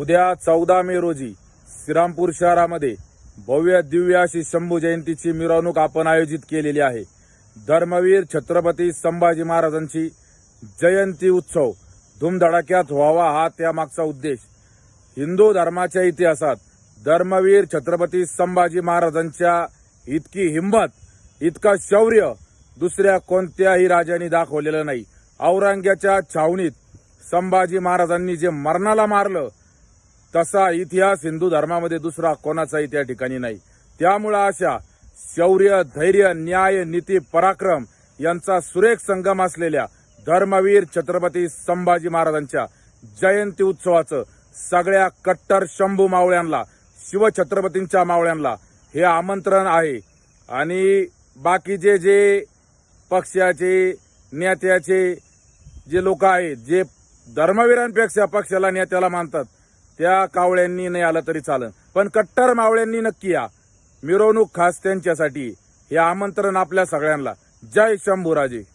उद्या चौदा मे रोजी श्रीरामपूर शहरामध्ये भव्य दिव्य अशी शंभू जयंतीची मिरवणूक आपण आयोजित केलेली आहे. धर्मवीर छत्रपती संभाजी महाराजांची जयंती उत्सव धूमधडाक्यात व्हावा हा त्यामागचा उद्देश. हिंदू धर्माच्या इतिहासात धर्मवीर छत्रपती संभाजी महाराजांच्या इतकी हिंमत इतका शौर्य दुसऱ्या कोणत्याही राजांनी दाखवलेलं नाही. औरंग्याच्या छावणीत संभाजी महाराजांनी जे मरणाला मारलं तसा इतिहास हिंदू धर्मामध्ये दुसरा कोणाचाही त्या ठिकाणी नाही. त्यामुळं अशा शौर्य धैर्य न्याय नीती पराक्रम यांचा सुरेख संगम असलेल्या धर्मवीर छत्रपती संभाजी महाराजांच्या जयंती उत्सवाचं सगळ्या कट्टर शंभू मावळ्यांना शिवछत्रपतींच्या मावळ्यांना हे आमंत्रण आहे. आणि बाकीचे जे पक्षाचे नेत्याचे जे लोक आहेत जे धर्मवीरांपेक्षा पक्षाला नेत्याला मानतात त्या कावळ्यांनी नाही आलं तरी चालन पण कट्टर मावळ्यांनी नक्की या. मिरवणूक खास त्यांच्यासाठी. हे आमंत्रण आपल्या सगळ्यांना. जय शंभूराजे.